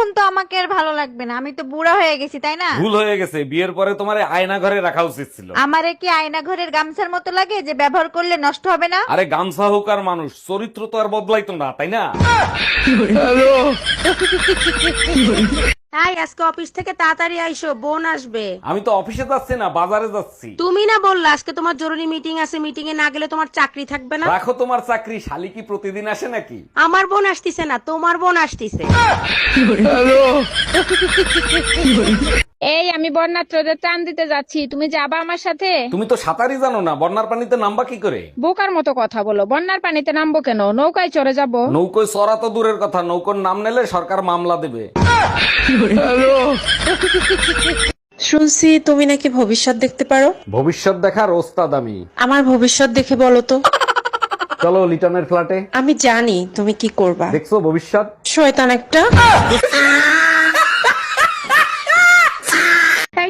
এখন তো আমাকে আর ভালো লাগবে না। আমি তো বুড়া হয়ে গেছি তাই না? ভুল হয়ে গেছে। বিয়ের পরে তোমার আয়না ঘরে রাখা উচিত ছিল। আমারে কি আয়না ঘরের গামছার মতো লাগে যে ব্যবহার করলে নষ্ট হবে না? আরে গামছা হোক আর মানুষ চরিত্র তো আর বদলাইতো না তাই না? তাই আজকে অফিস থেকে তাড়াতাড়ি আইসো বোন আসবে। আমি তো অফিসে যাচ্ছি না বাজারে যাচ্ছি। তুমি না বললা আজকে তোমার জরুরি মিটিং আছে মিটিং এ না গেলে তোমার চাকরি থাকবে না? রাখো তোমার চাকরি শালি কি প্রতিদিন আসে নাকি? আমার বোন আসতিছে না তোমার বোন আসতিছে। এই আমি বন্যাত্রদের ত্রাণ দিতে যাচ্ছি তুমি যাবা আমার সাথে? তুমি তো সাঁতারই জানো না বন্যার পানিতে নামবা কি করে? বোকার মতো কথা বলো বন্যার পানিতে নামবো কেন? নৌকায় চড়ে যাব। নৌকোয় সরা তো দূরের কথা নৌকোর নাম নিলে সরকার মামলা দেবে। শুনছি তুমি নাকি ভবিষ্যৎ দেখতে পারো। ভবিষ্যৎ দেখার ওস্তাদ আমি। আমার ভবিষ্যৎ দেখে বলো তো। চলো লিটনের ফ্ল্যাটে। আমি জানি তুমি কি করবা। দেখছ ভবিষ্যৎ? শয়তান একটা তাই